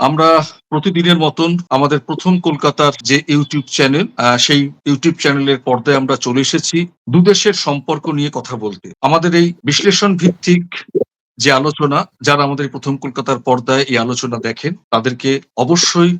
আমরা প্রতিদিনের মতন আমাদের প্রথম কলকাতার যে ইউটিউব চ্যানেল সেই ইউটিউব চ্যানেলের পর্দায় আমরা চলে এসেছি দুদেশের সম্পর্ক নিয়ে কথা বলতে। আমাদের এই বিশ্লেষণ ভিত্তিক যে আলোচনা, যারা আমাদের প্রথম কলকাতার পর্দায় এই আলোচনা দেখেন, তাদেরকে অবশ্যই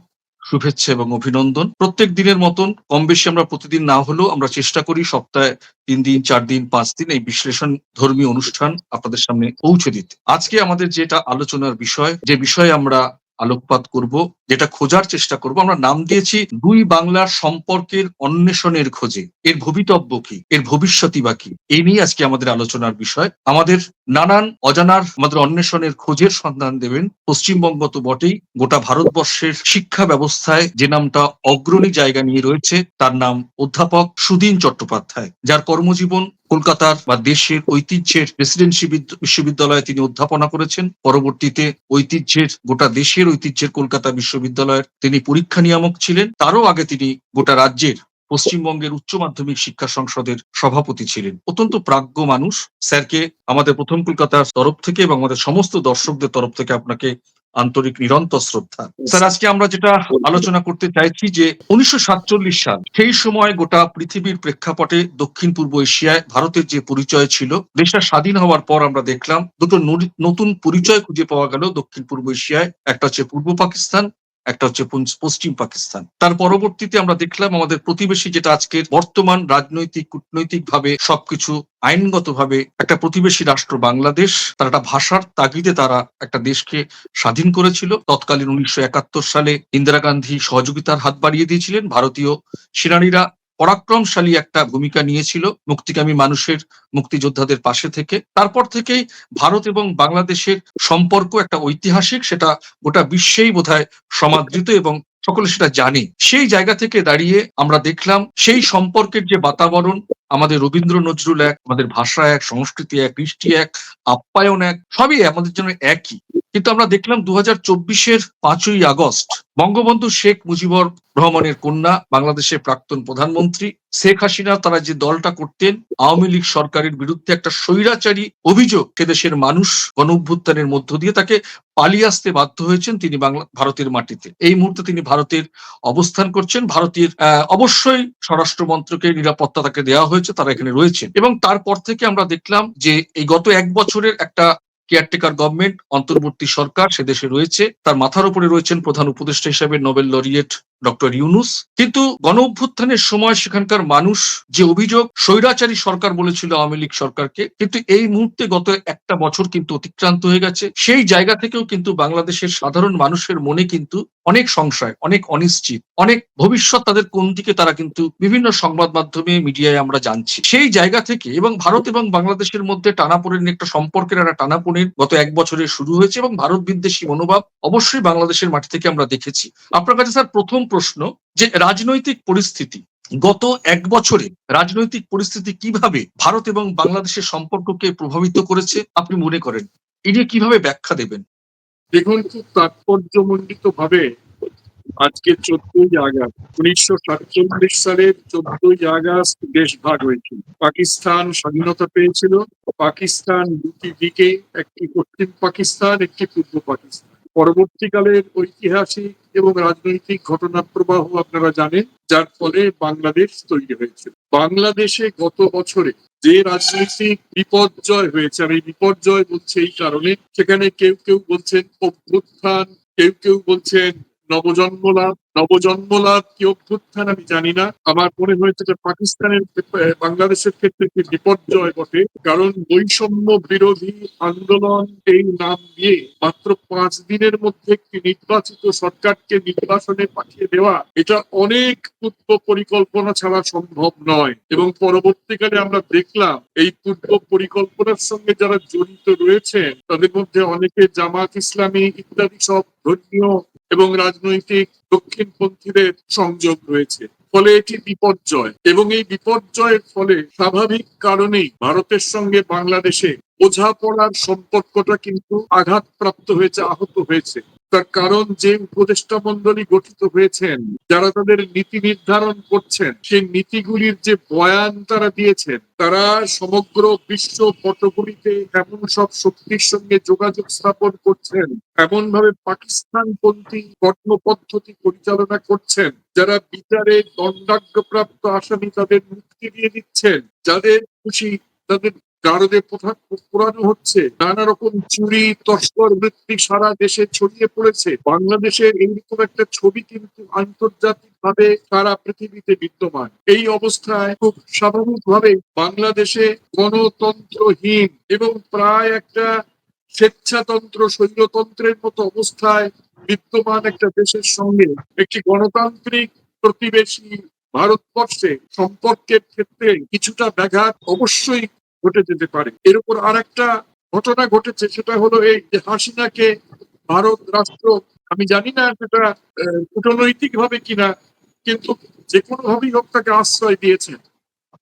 শুভেচ্ছা এবং অভিনন্দন। প্রত্যেক দিনের মতন কম বেশি আমরা প্রতিদিন না হলেও আমরা চেষ্টা করি সপ্তাহে তিন দিন, চার দিন, পাঁচ দিন এই বিশ্লেষণ ধর্মীয় অনুষ্ঠান আপনাদের সামনে পৌঁছে দিতে। আজকে আমাদের যেটা আলোচনার বিষয়, যে বিষয়ে আমরা আলোকপাত করব, যেটা খোঁজার চেষ্টা করব। আমরা নাম দিয়েছি দুই বাংলার সম্পর্কের অন্বেষণের খোঁজে। এর ভবিতব্য কি? এর ভবিষ্যৎই বা কি? এই নিয়ে আজকে আমাদের আলোচনার বিষয়। আমাদের নানান অজানার আমাদের অন্বেষণের খোঁজের সন্ধান দেবেন। পশ্চিমবঙ্গ তো বটেই। গোটা ভারতবর্ষের শিক্ষা ব্যবস্থায় যে নামটা অগ্রণী জায়গা নিয়ে রয়েছে, তার নাম অধ্যাপক সুদীন চট্টোপাধ্যায়, যার কর্মজীবন কলকাতার বা দেশের ঐতিহ্যের প্রেসিডেন্সি বিশ্ববিদ্যালয়ে তিনি অধ্যাপনা করেছেন। পরবর্তীতে ঐতিহ্যের, গোটা দেশের ঐতিহ্যের কলকাতা বিশ্ববিদ্যালয়ের তিনি পরীক্ষা নিয়ামক ছিলেন। তারও আগে তিনি গোটা রাজ্যের পশ্চিমবঙ্গের উচ্চ মাধ্যমিক শিক্ষা সংসদের সভাপতি ছিলেন। অত্যন্ত প্রাজ্ঞ মানুষ। স্যারকে আমাদের প্রথম কলকাতার তরফ থেকে এবং আমাদের সমস্ত দর্শকদের তরফ থেকে আপনাকে আন্তরিক নিরন্তর শ্রদ্ধা। স্যার আজকে আমরা যেটা আলোচনা করতে চাইছি যে উনিশশো সাতচল্লিশ সাল সেই সময় গোটা পৃথিবীর প্রেক্ষাপটে দক্ষিণ পূর্ব এশিয়ায় ভারতের যে পরিচয় ছিল দেশটা স্বাধীন হওয়ার পর আমরা দেখলাম দুটো নতুন পরিচয় খুঁজে পাওয়া গেল দক্ষিণ পূর্ব এশিয়ায়। একটা হচ্ছে পূর্ব পাকিস্তান একটা হচ্ছে পশ্চিম পাকিস্তান। তার পরবর্তীতে আমরা দেখলাম আমাদের প্রতিবেশী যেটা আজকে বর্তমান রাজনৈতিক কূটনৈতিক ভাবে সবকিছু আইনগতভাবে একটা প্রতিবেশী রাষ্ট্র বাংলাদেশ, তার একটা ভাষার তাগিদে তারা একটা দেশকে স্বাধীন করেছিল। তৎকালীন উনিশশো একাত্তর সালে ইন্দিরা গান্ধী সহযোগিতার হাত বাড়িয়ে দিয়েছিলেন। ভারতীয় সেনানীরা পরাক্রমশালী একটা ভূমিকা নিয়েছিল মুক্তিকামী মানুষের, মুক্তিযোদ্ধাদের পাশে থেকে। তারপর থেকেই ভারত এবং বাংলাদেশের সম্পর্ক একটা ঐতিহাসিক, সেটা গোটা বিশ্বেই বোধহয় সমাদৃত এবং সকলে সেটা জানে। সেই জায়গা থেকে দাঁড়িয়ে আমরা দেখলাম সেই সম্পর্কের যে বাতাবরণ আমাদের রবীন্দ্র নজরুল এক, আমাদের ভাষা এক, সংস্কৃতি এক, কৃষ্টি এক, আপ্যায়ন এক, সবই আমাদের জন্য একই। কিন্তু আমরা দেখলাম দু হাজার চব্বিশের পাঁচই আগস্ট বঙ্গবন্ধু শেখ মুজিবুর রহমানের কন্যা, বাংলাদেশের প্রাক্তন প্রধানমন্ত্রী শেখ হাসিনা, তারা যে দলটা করতেন, আওয়ামী লীগ সরকারের বিরুদ্ধে একটা স্বৈরাচারী অভিযোগ দেশের মানুষ গণ অভ্যুত্থানের মধ্য দিয়ে তাকে পালিয়ে আসতে বাধ্য হয়েছেন তিনি বাংলা, ভারতের মাটিতে। এই মুহূর্তে তিনি ভারতের অবস্থান করছেন। ভারতের অবশ্যই স্বরাষ্ট্র মন্ত্রকের নিরাপত্তা তাকে দেওয়া হয়েছে। তারা এখানে রয়েছেন। এবং তারপর থেকে আমরা দেখলাম যে এই গত এক বছরের একটা কেয়ারটেকার গভর্নমেন্ট অন্তর্বর্তী সরকার সে দেশে রয়েছে। তার মাথার উপরে রয়েছেন প্রধান উপদেষ্টা হিসেবে নোবেল লরিয়েট ডক্টর ইউনুস। কিন্তু গণ অভ্যুত্থানের সময় সেখানকার মানুষ যে অভিযোগ স্বৈরাচারী সরকার বলেছিল আওয়ামী লীগ সরকারকে, কিন্তু এই মুহূর্তে গত একটা বছর কিন্তু অতিক্রান্ত হয়ে গেছে। সেই জায়গা থেকেও কিন্তু বাংলাদেশের সাধারণ মানুষের মনে কিন্তু অনেক সংশয়, অনেক অনিশ্চিত, অনেক ভবিষ্যৎ তাদের কোন দিকে তারা কিন্তু বিভিন্ন সংবাদ মাধ্যমে, মিডিয়ায় আমরা জানছি। সেই জায়গা থেকে এবং ভারত এবং বাংলাদেশের মধ্যে টানাপোড়েন একটা সম্পর্কের একটা টানাপোড়েন গত এক বছরে শুরু হয়েছে এবং ভারত বিদ্বেষী মনোভাব অবশ্যই বাংলাদেশের মাটি থেকে আমরা দেখেছি। আপনার কাছে স্যার প্রথম প্রশ্ন যে রাজনৈতিক পরিস্থিতি, গত এক বছরে রাজনৈতিক পরিস্থিতি কীভাবে ভারত এবং বাংলাদেশের সম্পর্ককে প্রভাবিত করেছে, আপনি মনে করেন? নিয়ে কীভাবে ব্যাখ্যা দেবেন? দেখুন খুব তাৎপর্যমণ্ডিত ভাবে আজকে চোদ্দই আগস্ট, উনিশশো সাতচল্লিশ সালের চোদ্দই আগস্ট দেশ ভাগ হয়েছিল। পাকিস্তান স্বাধীনতা পেয়েছিল। পাকিস্তান দুটি দিকে, একটি পশ্চিম পাকিস্তান, একটি পূর্ব পাকিস্তান। পরবর্তীকালের ঐতিহাসিক এবং রাজনৈতিক ঘটনা প্রবাহ আপনারা জানেন, যার ফলে বাংলাদেশ তৈরি হয়েছে বাংলাদেশে গত বছরে যে রাজনৈতিক বিপর্যয় হয়েছে আর এই বিপর্যয় বলছে এই কারণে, সেখানে কেউ কেউ বলছেন অভ্যুত্থান, কেউ কেউ বলছেন নবজন্ম লাভ নবজন্ম লাভ কি অভ্যুত্থান আমি জানি না। আমার মনে হয়েছে যে পাকিস্তানের বাংলাদেশের ক্ষেত্রে একটি বিপর্যয় বটে। কারণ বৈষম্য বিরোধী আন্দোলন এই নাম দিয়ে মাত্র পাঁচ দিনের মধ্যে একটি নির্বাচিত সরকারকে নির্বাসনে পাঠিয়ে দেওয়া, এটা অনেক পূর্ব পরিকল্পনা ছাড়া সম্ভব নয়। এবং পরবর্তীকালে আমরা দেখলাম, এই পূর্ব পরিকল্পনার সঙ্গে যারা জড়িত রয়েছেন, তাদের মধ্যে অনেকে জামাত ইসলামী ইত্যাদি সব ধর্মীয় এবং রাজনৈতিক দক্ষিণপন্থীদের সংযোগ রয়েছে। ফলে এটি বিপর্যয় এবং এই বিপর্যয়ের ফলে স্বাভাবিক কারণেই ভারতের সঙ্গে বাংলাদেশে বোঝাপড়ার সম্পর্কটা কিন্তু আঘাতপ্রাপ্ত হয়েছে, আহত হয়েছে। তার কারণ যে উপদেষ্টা মন্ডলী গঠিত হয়েছেন, যারা তাদের নীতি নির্ধারণ করছেন, সেই নীতিগুলির যে বয়ান তারা দিয়েছেন, তারা সমগ্র বিশ্ব পটগুলিতে এমন সব শক্তির সঙ্গে যোগাযোগ স্থাপন করছেন এমন ভাবে পাকিস্তান পন্থী কর্মপদ্ধতি পরিচালনা করছেন, যারা বিচারে দণ্ডাজ্ঞপ্রাপ্ত আসামি তাদের মুক্তি দিয়ে দিচ্ছেন, যাদের খুশি তাদের গারদে পোথা- পোড়ানো হচ্ছে। নানা রকম চুরি, তস্কর বৃত্তি সারা দেশে ছড়িয়ে পড়েছে। বাংলাদেশের এইরকম একটা ছবি কিন্তু আন্তর্জাতিক ভাবে সারা পৃথিবীতে বিদ্যমান। এই অবস্থায় খুব স্বাভাবিকভাবে বাংলাদেশে গণতন্ত্রহীন এবং প্রায় একটা স্বেচ্ছাতন্ত্র, স্বৈরতন্ত্রের মতো অবস্থায় বিদ্যমান একটা দেশের সঙ্গে একটি গণতান্ত্রিক প্রতিবেশী ভারতবর্ষে সম্পর্কের ক্ষেত্রে কিছুটা ব্যাঘাত অবশ্যই ঘটে যেতে পারে। এর উপর আর একটা ঘটনা ঘটেছে, সেটা হলো এই যে হাসিনাকে ভারত রাষ্ট্র, আমি জানি না সেটা কূটনৈতিক ভাবে কিনা, কিন্তু যে কোনো ভাবেই হোক তাকে আশ্রয় দিয়েছে।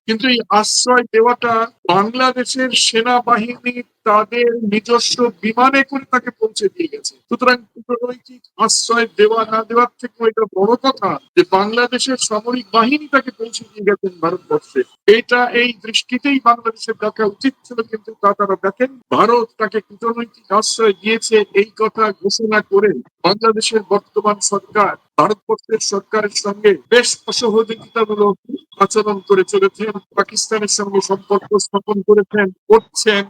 কিন্তু এই আশ্রয় দেওয়াটা বাংলাদেশের সেনাবাহিনী তাদের নিজস্ব বিমানে করে তাকে পৌঁছে দিয়ে গেছে। সুতরাং কূটনৈতিক আশ্রয় দেওয়া না দেওয়ার থেকে এটা বড় কথা যে বাংলাদেশের সামরিক বাহিনী তাকে পৌঁছে দিয়ে গেছেন ভারতবর্ষে। এটা এই দৃষ্টিতেই বাংলাদেশের দেখা উচিত ছিল, কিন্তু তা তারা দেখেন, ভারত তাকে কূটনৈতিক আশ্রয় দিয়েছে এই কথা ঘোষণা করে বাংলাদেশের বর্তমান সরকার, ভারতবর্ষের সরকারের সঙ্গে বেশ অসহযোগিতামূলক আচরণ করে চলেছেন, পাকিস্তানের সঙ্গে সম্পর্ক স্থাপন করেছেন, করছেন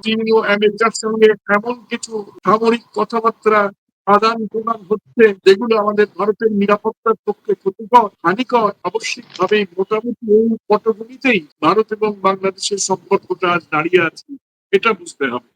আমেরিকার সঙ্গে এমন কিছু সামরিক কথাবার্তা আদান প্রদান হচ্ছে যেগুলো আমাদের ভারতের নিরাপত্তার পক্ষে ক্ষতিকর, হানিকর, আবশ্যিকভাবে মোটামুটি এই পটভূমিতেই ভারত এবং বাংলাদেশের সম্পর্কটা দাঁড়িয়ে আছে, এটা বুঝতে হবে।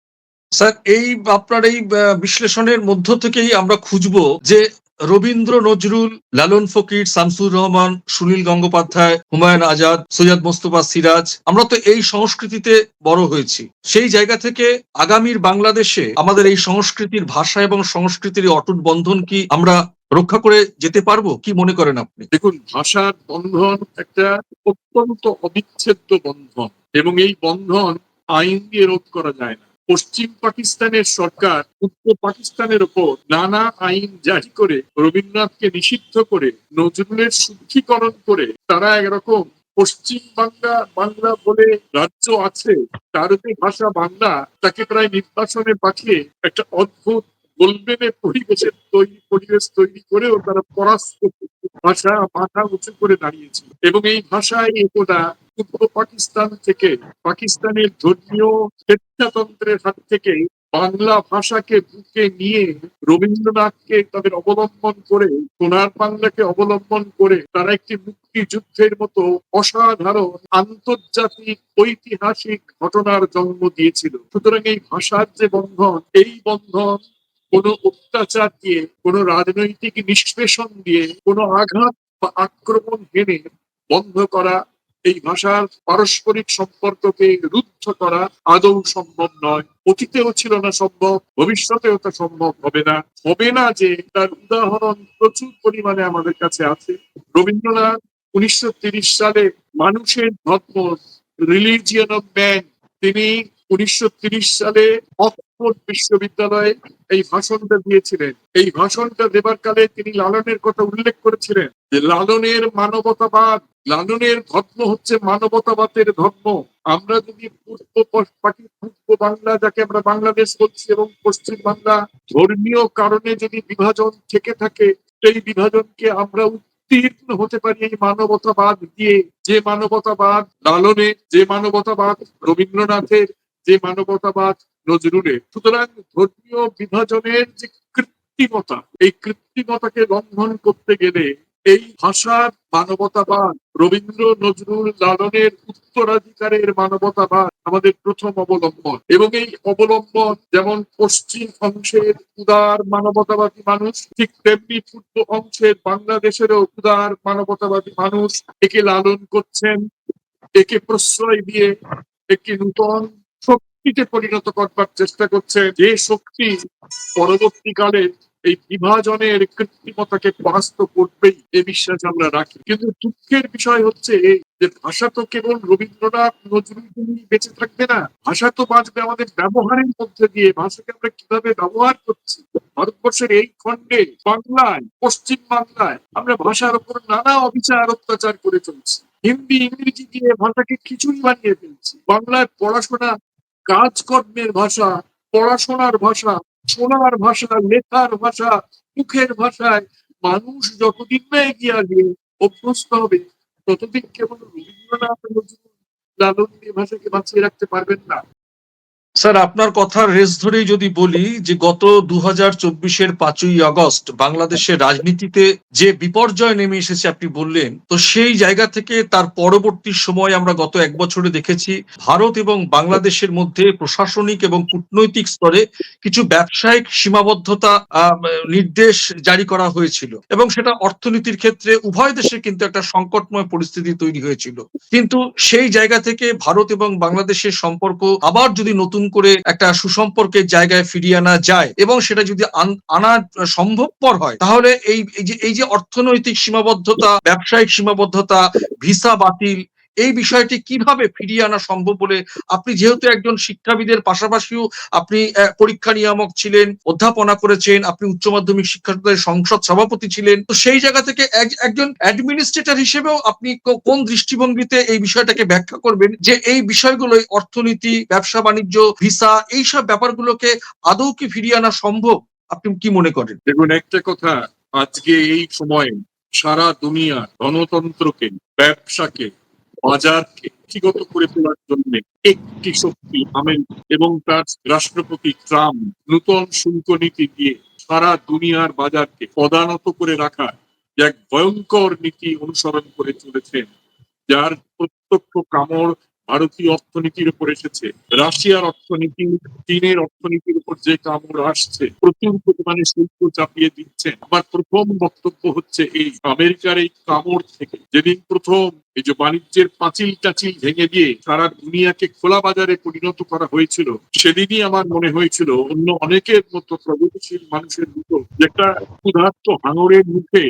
স্যার, এই আপনার এই বিশ্লেষণের মধ্য থেকেই আমরা খুঁজবো যে রবীন্দ্র নজরুল, লালন ফকির, শামসুর রহমান, সুনীল গঙ্গোপাধ্যায়, হুমায়ুন আজাদ, সৈয়দ মোস্তফা সিরাজ, আমরা তো এই সংস্কৃতিতে বড় হয়েছি। সেই জায়গা থেকে আগামীর বাংলাদেশে আমাদের এই সংস্কৃতির ভাষা এবং সংস্কৃতির অটুট বন্ধন কি আমরা রক্ষা করে যেতে পারব? কি মনে করেন আপনি? দেখুন, ভাষার বন্ধন একটা অত্যন্ত অবিচ্ছেদ্য বন্ধন এবং এই বন্ধন আইন দিয়ে রোধ করা যায় না। পশ্চিম পাকিস্তানের সরকার উত্তর পাকিস্তানের ওপর নানা আইন জারি করে রবীন্দ্রনাথকে নিষিদ্ধ করে নজরুলের শুদ্ধিকরণ করে তারা একরকম পশ্চিম বাংলা বাংলা বলে রাজ্য আছে, তার যে ভাষা বাংলা, তাকে প্রায় নির্বাসনে পাঠিয়ে একটা অদ্ভুত গোলবেনের পরিবেশের তৈরি, পরিবেশ তৈরি করেও তারা পরাস্ত ভাষা, মাথা উঁচু করে দাঁড়িয়েছে এবং এই ভাষায় একদা পূর্ব পাকিস্তান থেকে, পাকিস্তানের ধর্মীয় স্বেচ্ছাতন্ত্রের হাত থেকে বাংলা ভাষাকে বুকে নিয়ে রবীন্দ্রনাথকে তাদের অবলম্বন করে, সোনার বাংলাকে অবলম্বন করে তারা একটি মুক্তিযুদ্ধের মতো অসাধারণ আন্তর্জাতিক ঐতিহাসিক ঘটনার জন্ম দিয়েছিল। সুতরাং এই ভাষার যে বন্ধন, এই বন্ধন কোনো অত্যাচার দিয়ে, কোনো রাজনৈতিক নিষ্পেষণ দিয়ে, কোনো আঘাত বা আক্রমণ হেনে বন্ধ করা এই ভাষার পারস্পরিক সম্পর্ককে রুদ্ধ করা আদৌ সম্ভব নয়। অতীতেও ছিল না সম্ভব, ভবিষ্যতেও তা সম্ভব হবে না। হবে না যে তার উদাহরণ প্রচুর পরিমাণে আমাদের কাছে আছে। রবীন্দ্রনাথ উনিশশো সালে মানুষের ধর্ম রিলিজিয়ন অফ ম্যান তিনি উনিশশো সালে অক্সফোর্ড বিশ্ববিদ্যালয়ে এই ভাষণটা দিয়েছিলেন। এই ভাষণটা দেবার কালে তিনি লালনের কথা উল্লেখ করেছিলেন যে, লালনের মানবতাবাদ, লালনের ধর্ম হচ্ছে মানবতাবাদের ধর্ম। আমরা যদি পূর্ব পূর্ব বাংলা, যাকে আমরা বাংলাদেশ বলছি, এবং পশ্চিম বাংলা ধর্মীয় কারণে যদি বিভাজন থেকে থাকে, সেই বিভাজনকে আমরা উত্তীর্ণ হতে পারি এই মানবতাবাদ দিয়ে। যে মানবতাবাদ লালনের, যে মানবতাবাদ রবীন্দ্রনাথের, যে মানবতাবাদ নজরুলের সুতরাং ধর্মীয় বিভাজনের যে কৃত্রিমতা, এই কৃত্রিমতাকে লঙ্ঘন করতে গেলে এই ভাষার মানবতাবাদ, রবীন্দ্র নজরুল লালনের উত্তরাধিকারের মানবতাবাদ আমাদের প্রথম অবলম্বন। এবং এই অবলম্বন যেমন পশ্চিম অংশের উদার মানবতাবাদী মানুষ, ঠিক তেমনি পূর্ব অংশের বাংলাদেশেরও উদার মানবতাবাদী মানুষ একে লালন করছেন, একে প্রশ্রয় দিয়ে, একটি নূতন শক্তিতে পরিণত করবার চেষ্টা করছে, যে শক্তি পরবর্তীকালে এই বিভাজনের কৃত্রিমতাকে পরাস্ত করবেই, এ বিশ্বাস আমরা রাখি। কিন্তু দুঃখের বিষয় হচ্ছে যে ভাষা তো কেবল রবীন্দ্রনাথ, নজরুল বেঁচে থাকবে না, ভাষা তো বাঁচবে আমাদের ব্যবহারের মধ্যে দিয়ে, ভাষাকে আমরা কীভাবে ব্যবহার করছি? ভারতবর্ষের এই খণ্ডে, বাংলায়, পশ্চিম বাংলায় আমরা ভাষার উপর নানা অবিচার, অত্যাচার করে চলছি। হিন্দি, ইংরেজি দিয়ে ভাষাকে খিচুড়ি বানিয়ে ফেলছি। বাংলায় পড়াশোনা কাজকর্মের ভাষা, পড়াশোনার ভাষা, শোনার ভাষা, লেখার ভাষা, মুখের ভাষায় মানুষ যতদিন না এগিয়ে আসবে, অভ্যস্ত হবে, ততদিন কেবল রবীন্দ্রনাথ নজরুল লালন ভাষাকে বাঁচিয়ে রাখতে পারবেন না। স্যার, আপনার কথার রেস ধরেই যদি বলি যে গত দু হাজার চব্বিশের পাঁচই আগস্ট বাংলাদেশের রাজনীতিতে যে বিপর্যয় নেমে এসেছে আপনি বললেন, তো সেই জায়গা থেকে তার পরবর্তী সময় আমরা গত এক বছরে দেখেছি ভারত এবং বাংলাদেশের মধ্যে প্রশাসনিক এবং কূটনৈতিক স্তরে কিছু ব্যবসায়িক সীমাবদ্ধতা নির্দেশ জারি করা হয়েছিল এবং সেটা অর্থনীতির ক্ষেত্রে উভয় দেশে কিন্তু একটা সংকটময় পরিস্থিতি তৈরি হয়েছিল। কিন্তু সেই জায়গা থেকে ভারত এবং বাংলাদেশের সম্পর্ক আবার যদি নতুন করে একটা সুসম্পর্কের জায়গায় ফিরিয়ে আনা যায় এবং সেটা যদি আন- সম্ভবপর হয়, তাহলে এই যে এই যে অর্থনৈতিক সীমাবদ্ধতা, ব্যবসায়িক সীমাবদ্ধতা, ভিসা বাতিল এই বিষয়টি কীভাবে ফিরিয়ে আনা সম্ভব বলে আপনি যেহেতু একজন শিক্ষাবিদের পাশাপাশিও আপনি পরীক্ষা নিয়ামক ছিলেন, অধ্যাপনা করেছেন, আপনি উচ্চ মাধ্যমিক শিক্ষা সদনের সংসদ সভাপতি ছিলেন, তো সেই জায়গা থেকে এক- একজন অ্যাডমিনিস্ট্রেটর হিসেবেও আপনি কোন দৃষ্টিভঙ্গিতে এই বিষয়টাকে ব্যাখ্যা করবেন? যে এই বিষয়গুলো অর্থনীতি, ব্যবসা, বাণিজ্য, ভিসা, এইসব ব্যাপারগুলোকে আদৌ কি ফিরিয়ে আনা সম্ভব? আপনি কি মনে করেন? দেখুন, একটা কথা, আজকে এই সময়ে সারা দুনিয়া গণতন্ত্রকে, ব্যবসাকে বাজারকে ব্যক্তিগত করে তোলার জন্য একটি শক্তি আমেরিকা এবং তার রাষ্ট্রপতি ট্রাম্প নূতন শুল্ক নীতি দিয়ে সারা দুনিয়ার বাজারকে পদানত করে রাখার এক ভয়ঙ্কর নীতি অনুসরণ করে চলেছেন, যার প্রত্যক্ষ কামড় ভারতীয় অর্থনীতির উপর এসেছে। রাশিয়ার অর্থনীতি, চীনের অর্থনীতির উপর যে কামড় আসছে, প্রচুর পরিমাণে শুল্ক চাপিয়ে দিচ্ছে। আমার প্রথম বক্তব্য হচ্ছে এই, আমেরিকার এই কামড় থেকে। যেদিন প্রথম এই যে বাণিজ্যের পাঁচিল টাচিল ভেঙে দিয়ে সারা দুনিয়াকে খোলা বাজারে পরিণত করা হয়েছিল, সেদিনই আমার মনে হয়েছিল অন্য অনেকের মতো প্রগতিশীল মানুষের মতো একটা ক্ষুধার্ত হাঙরের মুখে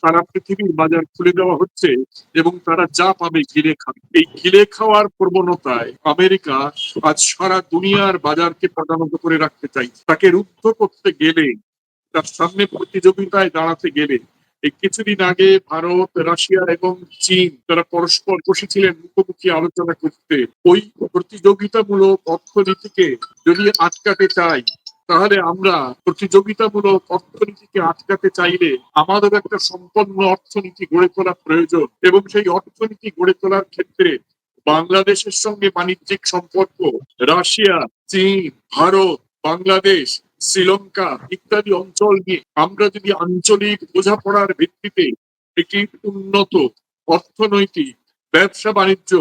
সারা পৃথিবীর বাজার খুলে দেওয়া হচ্ছে এবং তারা যা পাবে গিলে খাবে। এই গিলে খাওয়ার প্রবণতায় আমেরিকা আজ সারা দুনিয়ার বাজারকে পদানত করে রাখতে চাই। তাকে রুদ্ধ করতে গেলে, তার সামনে প্রতিযোগিতায় দাঁড়াতে গেলে, এই কিছুদিন আগে ভারত, রাশিয়া এবং চীন তারা পরস্পর বসেছিলেন মুখোমুখি আলোচনা করতে। ওই প্রতিযোগিতামূলক অর্থনীতিকে যদি আটকাতে চাই তাহলে আমরা প্রতিযোগিতামূলক অর্থনীতিকে আটকাতে চাইলে আমাদের একটা সম্পন্ন অর্থনীতি গড়ে তোলা প্রয়োজন এবং সেই অর্থনীতি গড়ে তোলার ক্ষেত্রে বাংলাদেশের সঙ্গে বাণিজ্যিক সম্পর্ক, রাশিয়া, চীন, ভারত, বাংলাদেশ, শ্রীলঙ্কা ইত্যাদি অঞ্চল নিয়ে আমরা যদি আঞ্চলিক বোঝাপড়ার ভিত্তিতে একটি উন্নত অর্থনৈতিক ব্যবসা বাণিজ্য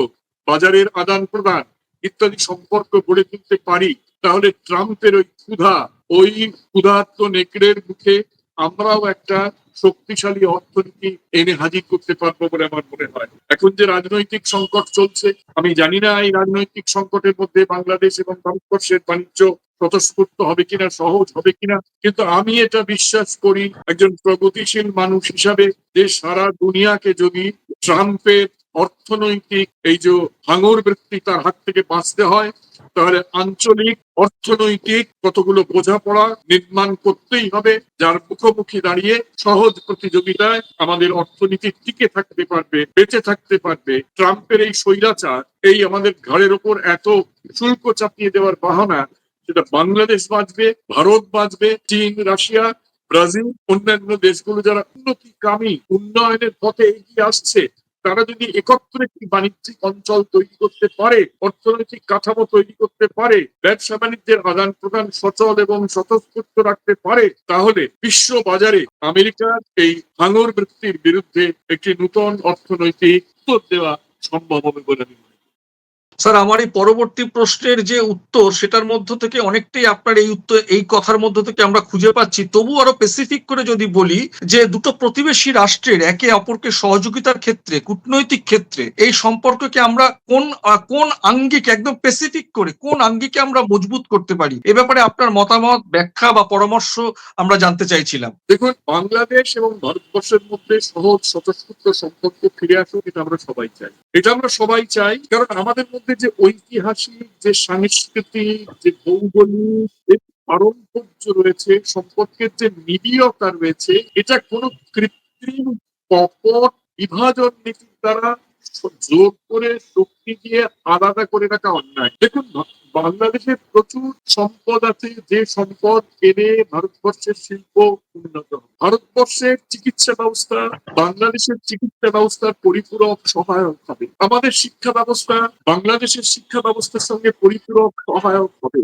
বাজারের আদান প্রদান ইত্যাদি সম্পর্ক গড়ে তুলতে পারি, তাহলে ট্রাম্পের ওই ক্ষুধা, ওই ক্ষুধার্ত নেকড়ের মুখে আমরাও একটা শক্তিশালী অর্থনীতি এনে হাজির করতে পারব বলে আমার মনে হয়। এখন যে রাজনৈতিক সংকট চলছে, আমি জানি না এই রাজনৈতিক সংকটের মধ্যে বাংলাদেশ এবং ভারতবর্ষের বাণিজ্য স্বতঃস্ফূর্ত হবে কিনা, সহজ হবে কিনা, কিন্তু আমি এটা বিশ্বাস করি একজন প্রগতিশীল মানুষ হিসাবে যে সারা দুনিয়াকে যদি ট্রাম্পের অর্থনৈতিক এই যে হাঙর বৃত্তি তার হাত থেকে বাঁচতে হয়, তাহলে আঞ্চলিক অর্থনৈতিক কতগুলো বোঝাপড়া নির্মাণ করতেই হবে, যার মুখোমুখি দাঁড়িয়ে সহজ প্রতিযোগিতায় আমাদের অর্থনীতি টিকে থাকতে পারবে, বেঁচে থাকতে পারবে। ট্রাম্পের এই স্বৈরাচার, এই আমাদের ঘরের ওপর এত শুল্ক চাপিয়ে দেওয়ার বাহানা, সেটা বাংলাদেশ বাঁচবে, ভারত বাঁচবে, চীন, রাশিয়া, ব্রাজিল, অন্যান্য দেশগুলো যারা উন্নতিকামী, উন্নয়নের পথে এগিয়ে আসছে তারা যদি একত্রে একটি বাণিজ্যিক অঞ্চল তৈরি করতে পারে, অর্থনৈতিক কাঠামো তৈরি করতে পারে, ব্যবসা বাণিজ্যের আদান প্রদান সচল এবং স্বতঃস্ফূর্ত রাখতে পারে, তাহলে বিশ্ব বাজারে আমেরিকার এই হাঙর বৃত্তির বিরুদ্ধে একটি নূতন অর্থনৈতিক উত্তর দেওয়া সম্ভব হবে বলে আমি। স্যার, আমার এই পরবর্তী প্রশ্নের যে উত্তর, সেটার মধ্য থেকে অনেকটাই আপনার এই উত্তর, এই কথার মধ্য থেকে আমরা খুঁজে পাচ্ছি। তবু আরও স্পেসিফিক করে যদি বলি যে, দুটো প্রতিবেশী রাষ্ট্রের একে অপরকে সহযোগিতার ক্ষেত্রে, কূটনৈতিক ক্ষেত্রে, এই সম্পর্ককে আমরা কোন কোন আঙ্গিকে, একদম স্পেসিফিক করে, কোন আঙ্গিকে আমরা মজবুত করতে পারি? এ ব্যাপারে আপনার মতামত, ব্যাখ্যা বা পরামর্শ আমরা জানতে চাইছিলাম। দেখুন, বাংলাদেশ এবং ভারতবর্ষের মধ্যে সহজ, স্বতঃস্ফূর্ত সম্পর্ক ফিরে আসুক, এটা আমরা সবাই চাই। এটা আমরা সবাই চাই, কারণ আমাদের মধ্যে যে ঐতিহাসিক, যে সাংস্কৃতিক, যে ভৌগোলিক, যে পারম্পর্য রয়েছে, সম্পর্কের যে নিবিড়তা রয়েছে, এটা কোনো কৃত্রিম, কপট, বিভাজন নীতির দ্বারা জোর করে শক্তি দিয়ে আলাদা করে রাখা অন্যায়। দেখুন, বাংলাদেশে প্রচুর সম্পদ আছে, যে সম্পদ এনে ভারতবর্ষের শিল্প উন্নত ভারতবর্ষের চিকিৎসা ব্যবস্থা, বাংলাদেশের চিকিৎসা ব্যবস্থার পরিপূরক সহায়ক হবে। আমাদের শিক্ষা ব্যবস্থা, বাংলাদেশের শিক্ষা ব্যবস্থার সঙ্গে পরিপূরক সহায়ক হবে।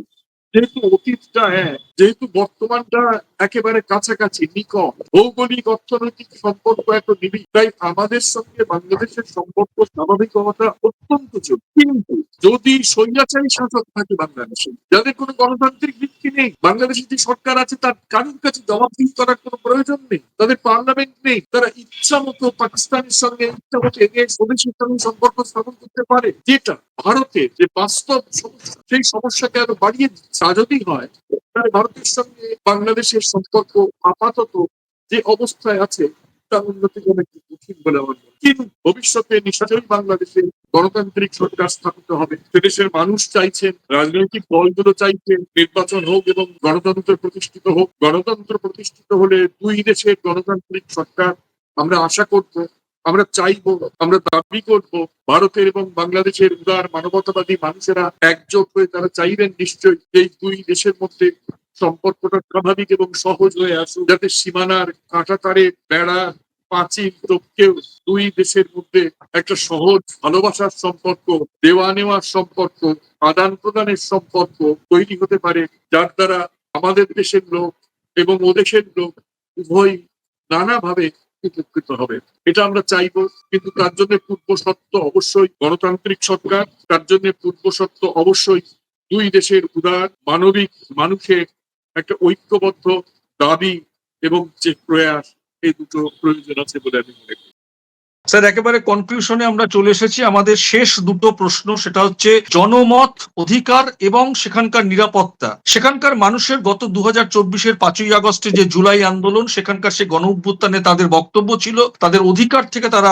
যেহেতু অতীতটা এক যেহেতু বর্তমানটা একেবারে কাছাকাছি, নিকট, ভৌগোলিক অর্থনৈতিক সম্পর্ক এত নিবিড়, তাই আমাদের সঙ্গে বাংলাদেশের সম্পর্ক স্বাভাবিক হওয়াটা অত্যন্ত জরুরি কিন্তু যদি স্বৈরাচারী শাসক থাকে বাংলাদেশে, যাদের কোনো গণতান্ত্রিক ভিত্তি নেই, বাংলাদেশে যে সরকার আছে, তার কারোর কাছে জবাবদিহি করার কোনো প্রয়োজন নেই, তাদের পার্লামেন্ট নেই, তারা ইচ্ছা মতো পাকিস্তানের সঙ্গে ইচ্ছা মতো এগিয়ে স্বদেশের সঙ্গে সম্পর্ক স্থাপন করতে পারে, যেটা ভারতের যে বাস্তব সমস্যা, সেই সমস্যাকে আরও বাড়িয়ে দিচ্ছে। তা যদি হয় তাহলে ভারতের সঙ্গে বাংলাদেশের সম্পর্ক আপাতত যে অবস্থায় আছে তা উন্নতি করা একটু কঠিন বলে আমার হয়। কিন্তু ভবিষ্যতে নিশ্চয়ই বাংলাদেশে গণতান্ত্রিক সরকার স্থাপিত হবে দেশের মানুষ চাইছেন রাজনৈতিক দলগুলো চাইছেন নির্বাচন হোক এবং গণতন্ত্র প্রতিষ্ঠিত হোক, গণতন্ত্র প্রতিষ্ঠিত হলে দুই দেশের গণতান্ত্রিক সরকার আমরা আশা করব আমরা চাইব, আমরা দাবি করব, ভারতের এবং বাংলাদেশের উদার মানবতাবাদী মানুষেরা একজোট হয়ে তারা চাইবেন নিশ্চয়ই এই দুই দেশের মধ্যে সম্পর্কটা স্বাভাবিক এবং সহজ হয়ে আসুক। যাতে সীমানার কাঁটাতারে বেড়া পাঁচিল টপকেও দুই দেশের মধ্যে একটা সহজ ভালোবাসার সম্পর্ক দেওয়া নেওয়ার সম্পর্ক আদান প্রদানের সম্পর্ক তৈরি হতে পারে, যার দ্বারা আমাদের দেশের লোক এবং ও দেশের লোক উভয় নানাভাবে উপকৃত হবে। এটা আমরা চাইব, কিন্তু তার জন্য পূর্ব সত্য অবশ্যই গণতান্ত্রিক সরকার, তার জন্য পূর্ব সত্য অবশ্যই দুই দেশের উদার, মানবিক, মানুষের একটা ঐক্যবদ্ধ দাবি এবং যে প্রয়াস, এই দুটো প্রয়োজন আছে বলে আমি মনে করি। স্যার, একেবারে কনক্লুশনে আমরা চলে এসেছি। আমাদের শেষ দুটো প্রশ্ন, সেটা হচ্ছে জনমত, অধিকার এবং সেখানকার নিরাপত্তা। সেখানকার মানুষের গত দু হাজার চব্বিশের পাঁচই আগস্টে যে জুলাই আন্দোলন, সেখানকার সে গণ অভ্যুত্থানে তাদের বক্তব্য ছিল। তাদের অধিকার থেকে তারা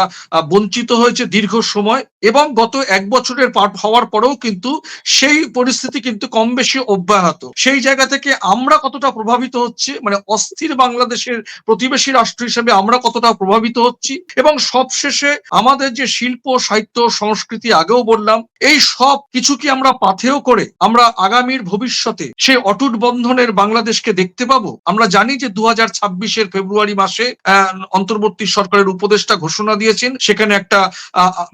বঞ্চিত হয়েছে দীর্ঘ সময়। এবং গত এক বছরের পার হওয়ার পরেও কিন্তু সেই পরিস্থিতি কিন্তু কম বেশি অব্যাহত। সেই জায়গা থেকে আমরা কতটা প্রভাবিত হচ্ছে মানে অস্থির বাংলাদেশের প্রতিবেশী রাষ্ট্র হিসেবে আমরা কতটা প্রভাবিত হচ্ছি, এবং সবশেষে আমাদের যে শিল্প, সাহিত্য, সংস্কৃতি আগেও বললাম, এই সব কিছু কি আমরা পাথেয় করে আমরা আগামীর ভবিষ্যতে সেই অটুট বন্ধনের বাংলাদেশকে দেখতে পাবো? আমরা জানি যে দু হাজার ছাব্বিশের ফেব্রুয়ারি মাসে অন্তর্বর্তী সরকারের উপদেষ্টা ঘোষণা দিয়েছেন, সেখানে একটা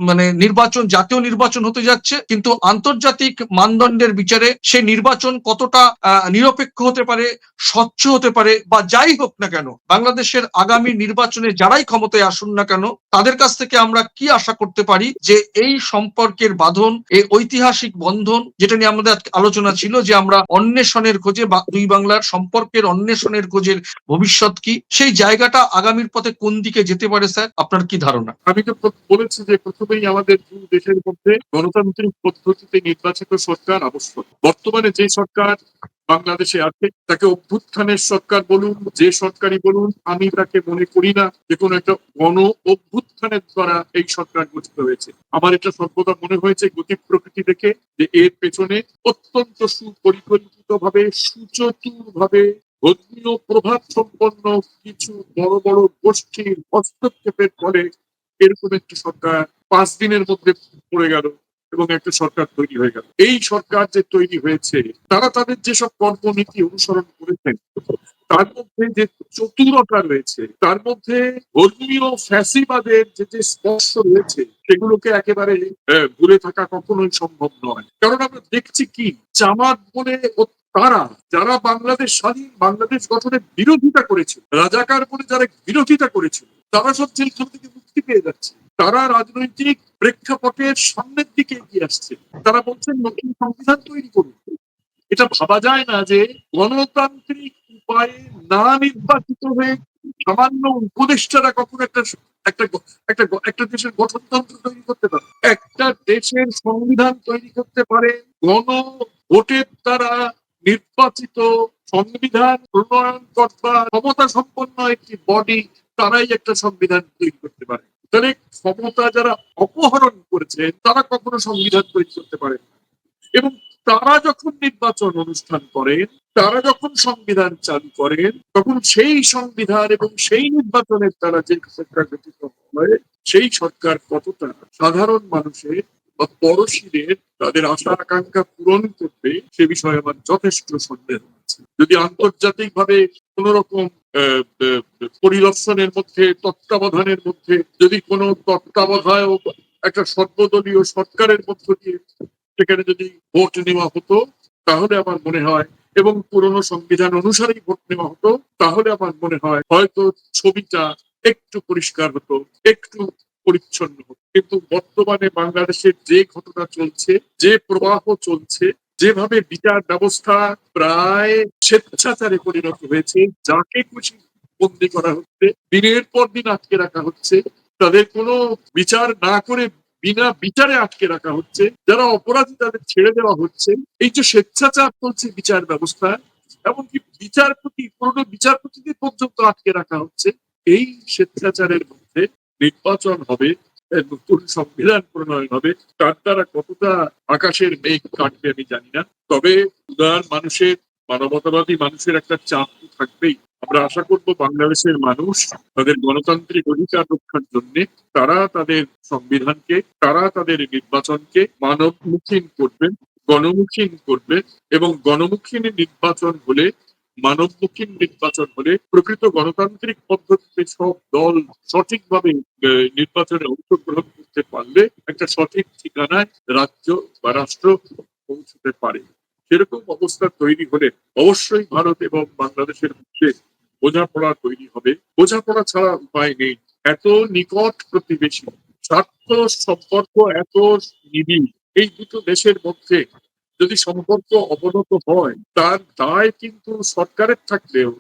মানে নির্বাচন জাতীয় নির্বাচন হতে যাচ্ছে, কিন্তু আন্তর্জাতিক মানদণ্ডের বিচারে সে নির্বাচন কতটা নিরপেক্ষ হতে পারে, স্বচ্ছ হতে পারে বা যাই হোক না কেন, বাংলাদেশের আগামী নির্বাচনে যারাই ক্ষমতায় আসুন না কেন, তাদের কাছ থেকে আমরা কি আশা করতে পারি যে এই সম্পর্কের বাঁধন, এই ঐতিহাসিক বন্ধন যেটা নিয়ে আমাদের আলোচনা ছিল যে আমরা অন্বেষণের খোঁজে দুই বাংলার সম্পর্কের অন্বেষণের খোঁজের ভবিষ্যৎ কি, সেই জায়গাটা আগামীর পথে কোন দিকে যেতে পারে স্যার, আপনার কি ধারণা? আমি তো বলেছি যে প্রথমেই আমাদের দেশের মধ্যে গণতান্ত্রিক পদ্ধতিতে নির্বাচিত সরকার আবশ্যক। বর্তমানে যে সরকার বাংলাদেশে আছে, তাকে অভ্যুত্থানের সরকার বলুন, যে সরকারই বলুন, আমি তাকে মনে করি না যে কোনো একটা গণ অভ্যুত্থানের দ্বারা এই সরকার গঠিত হয়েছে। আমার এটা সর্বদা মনে হয়েছে গতি প্রকৃতি দেখে যে এর পেছনে অত্যন্ত সুপরিকল্পিত ভাবে সুচতুর ভাবে ধর্মীয় প্রভাব সম্পন্ন কিছু বড় বড় গোষ্ঠীর হস্তক্ষেপের ফলে এরকম একটি সরকার পাঁচ দিনের মধ্যে পড়ে গেল এবং একটা সরকার তৈরি হয়ে গেল। এই সরকার যে তৈরি হয়েছে, তারা তাদের যেসব কর্মনীতি অনুসরণ করেছেন, তার মধ্যে যে চতুরতা রয়েছে, তার মধ্যে ধর্মীয় ফ্যাসিবাদের যে যে স্পর্শ রয়েছে, সেগুলোকে একেবারে ভুলে থাকা কখনোই সম্ভব নয়। কারণ আমরা দেখছি কি, জামাত বলে তারা, যারা বাংলাদেশ স্বাধীন, বাংলাদেশ গঠনের বিরোধিতা করেছিল, রাজাকার বলে যারা বিরোধিতা করেছিল, তারা সব জেলখানা থেকে পেয়ে যাচ্ছে। তারা রাজনৈতিক প্রেক্ষাপটের সামনের দিকে এগিয়ে আসছে। তারা বলছেন, নতুন সংবিধান তৈরি করুন। এটা ভাবা যায় না যে গণতান্ত্রিক উপায়ে না নির্বাচিত হয়ে সামান্য উপদেষ্টারা কখন একটা একটা একটা একটা দেশের গঠনতন্ত্র তৈরি করতে পারে। একটা দেশের সংবিধান তৈরি করতে পারে, গণ ভোটের দ্বারা নির্বাচিত সংবিধান প্রণয়নকর্তা ক্ষমতা সম্পন্ন একটি বডি তারাই একটা সংবিধান তৈরি করতে পারে। তাহলে ক্ষমতা যারা অপহরণ করেছে, তারা কখনো সংবিধান তৈরি করতে পারে। এবং তারা যখন নির্বাচন অনুষ্ঠান করেন, তারা যখন সংবিধান চালু করেন, তখন সেই সংবিধান এবং সেই নির্বাচনের দ্বারা যে সরকার গঠিত হয়, সেই সরকার কতটা সাধারণ মানুষের বা পড়শিদের তাদের আশা আকাঙ্ক্ষা পূরণ করবে সে বিষয়ে আমার যথেষ্ট সন্দেহ আছে যদি আন্তর্জাতিক ভাবে কোন রকম পরিদর্শনের মধ্যে, তত্ত্বাবধানের মধ্যে, যদি কোনো তত্ত্বাবধায়ক একটা সর্বদলীয় সরকারের মধ্য দিয়ে সেখানে যদি ভোট নেওয়া হতো, তাহলে আমার মনে হয়, এবং পুরনো সংবিধান অনুসারেই ভোট নেওয়া হতো, তাহলে আমার মনে হয়, হয়তো ছবিটা একটু পরিষ্কার হতো, একটু পরিচ্ছন্ন হতো। কিন্তু বর্তমানে বাংলাদেশের যে ঘটনা চলছে, যে প্রবাহ চলছে, যেভাবে বিচার ব্যবস্থা প্রায় স্বেচ্ছাচারে পরিণত হয়েছে, যাকে খুশি বন্দি করা হচ্ছে, দিনের পর দিন আটকে রাখা হচ্ছে, তাদের কোনো বিচার না করে বিনা বিচারে আটকে রাখা হচ্ছে, যারা অপরাধী তাদের ছেড়ে দেওয়া হচ্ছে, এই যে স্বেচ্ছাচার চলছে বিচার ব্যবস্থা, এমনকি বিচারপতি, পুরনো বিচারপতিদের পর্যন্ত আটকে রাখা হচ্ছে, এই স্বেচ্ছাচারের মধ্যে নির্বাচন হবে সংবিধান প্রণয়ন হবে। তার দ্বারা কতটা আকাশের মেঘ কাটবে আমি জানি না। তবে উদার মানুষের, মানবতাবাদী মানুষের একটা চাপ থাকবেই। আমরা আশা করব বাংলাদেশের মানুষ তাদের গণতান্ত্রিক অধিকার রক্ষার জন্য তারা তাদের সংবিধানকে, তারা তাদের নির্বাচনকে মানবমুখীন করবে, গণমুখীন করবে এবং গণমুখী নির্বাচন হলে মানবমুখী নির্বাচন হলে প্রকৃত গণতান্ত্রিক পদ্ধতিতে সব দল সঠিকভাবে নির্বাচনে অংশগ্রহণ করতে পারলে একটা সঠিক ঠিকানায় রাজ্য বা রাষ্ট্র পৌঁছতে পারে। সেরকম অবস্থা তৈরি হলে অবশ্যই ভারত এবং বাংলাদেশের মধ্যে বোঝাপড়া তৈরি হবে। বোঝাপড়া ছাড়া উপায় নেই। এত নিকট প্রতিবেশী, স্বার্থ সম্পর্ক এত নিবিড়। এই দুটো দেশের মধ্যে যদি সম্পর্ক অবনত হয়, তার দায় কিন্তু সরকারের থাকলেও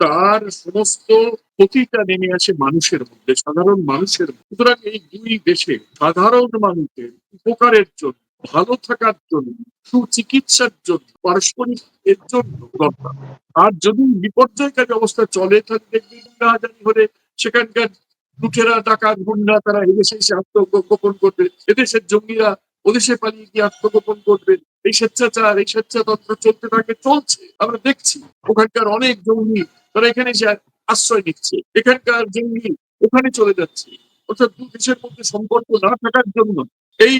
তার সমস্ত ক্ষতিটা নেমে আসে মানুষের মধ্যে, সাধারণ মানুষের। সুতরাং এই দুই দেশে সাধারণ মানুষের উপকারের জন্য, ভালো থাকার জন্য, সুচিকিৎসার জন্য, পারস্পরিক এর জন্য দরকার। আর যদি বিপর্যয়কারী অবস্থা চলে, তাহলে রাজধানী হলে সেখানকার লুটেরা, ডাকাত, গুন্ডা, তারা এদেশে এসে আত্মগোপন করবে। এদেশের জঙ্গিরা ওদেশে পালিয়ে গিয়ে আত্মগোপন করবে। এই স্বেচ্ছাচার, এই স্বেচ্ছাতন্ত্র চলতে থাকে, চলছে। আমরা দেখছি ওখানকার অনেক জঙ্গি, তারা এখানে এসে আশ্রয় নিচ্ছে। এখানকার জঙ্গি ওখানে চলে যাচ্ছে। অর্থাৎ দু দেশের মধ্যে সম্পর্ক না থাকার জন্য এই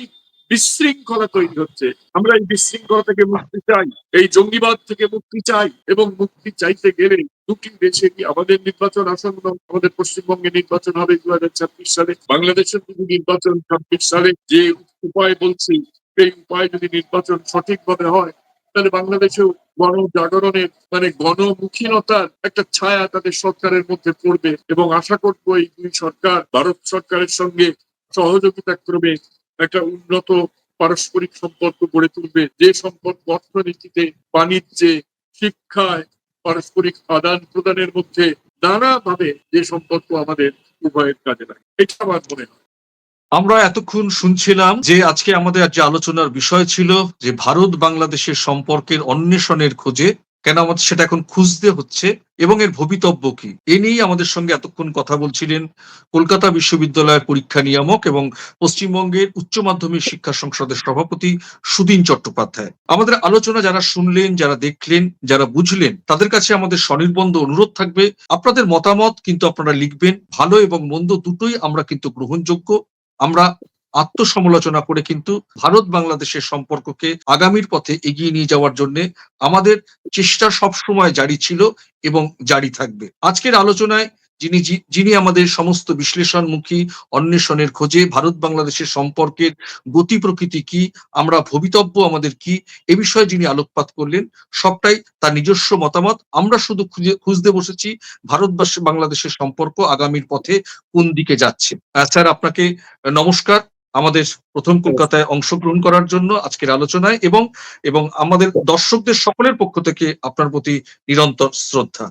বিশৃঙ্খলা তৈরি হচ্ছে। আমরা এই বিশৃঙ্খলা থেকে মুক্তি চাই, এই জঙ্গিবাদ থেকে মুক্তি চাই এবং মুক্তি চাইতে গেলে দুটি দেশে কি আমাদের নির্বাচন আসন্ন, আমাদের পশ্চিমবঙ্গে নির্বাচন হবে দু হাজার ছাব্বিশ সালে, বাংলাদেশের নির্বাচন ছাব্বিশ সালে যে উপায় বলছি সেই উপায় যদি নির্বাচন সঠিকভাবে হয়, তাহলে বাংলাদেশেও গণজাগরণের মানে গণমুখীনতার একটা ছায়া তাদের সরকারের মধ্যে পড়বে এবং আশা করব এই দুই সরকার, ভারত সরকারের সঙ্গে সহযোগিতা করবে, একটা উন্নত পারস্পরিক সম্পর্ক গড়ে তুলবে। যে সম্পর্ক অর্থনীতিতে, বাণিজ্যে, শিক্ষায় পারস্পরিক আদান প্রদানের মধ্যে নানাভাবে যে সম্পর্ক আমাদের উভয়ের কাজে লাগে। এটা আমার মনে হয়। আমরা এতক্ষণ শুনছিলাম যে আজকে আমাদের যে আলোচনার বিষয় ছিল যে ভারত বাংলাদেশের সম্পর্কের অন্বেষণের খোঁজে কেন আমাদের সেটা এখন খুঁজতে হচ্ছে এবং এর ভবিতব্য কি? এ নিয়েই আমাদের সঙ্গে এতক্ষণ কথা বলছিলেন কলকাতা বিশ্ববিদ্যালয়ের পরীক্ষা নিয়ামক এবং পশ্চিমবঙ্গের উচ্চ মাধ্যমিক শিক্ষা সংসদের সভাপতি সুদীন চট্টোপাধ্যায়। আমাদের আলোচনা যারা শুনলেন, যারা দেখলেন, যারা বুঝলেন, তাদের কাছে আমাদের স্বনির্বন্ধ অনুরোধ থাকবে। আপনাদের মতামত কিন্তু আপনারা লিখবেন। ভালো এবং মন্দ দুটোই আমরা কিন্তু গ্রহণযোগ্য। আমরা আত্মসমালোচনা করে কিন্তু ভারত বাংলাদেশের সম্পর্ককে আগামীর পথে এগিয়ে নিয়ে যাওয়ার জন্য আমাদের চেষ্টা সব সময় জারি ছিল এবং জারি থাকবে। আজকের আলোচনায় যিনি যিনি আমাদের সমস্ত বিশ্লেষণমুখী অন্বেষণের খোঁজে ভারত বাংলাদেশের সম্পর্কের গতি প্রকৃতি কি, আমরা ভবিতব্য আমাদের কি, এ বিষয়ে যিনি আলোকপাত করলেন, সবটাই তার নিজস্ব মতামত। আমরা শুধু খুঁজে খুঁজতে বসেছি ভারতবাসী বাংলাদেশের সম্পর্ক আগামীর পথে কোন দিকে যাচ্ছে। স্যার, আপনাকে নমস্কার। আমাদের প্রথম কলকাতায় অংশগ্রহণ করার জন্য আজকের আলোচনায় এবং এবং আমাদের দর্শকদের সকলের পক্ষ থেকে আপনার প্রতি নিরন্তর শ্রদ্ধা।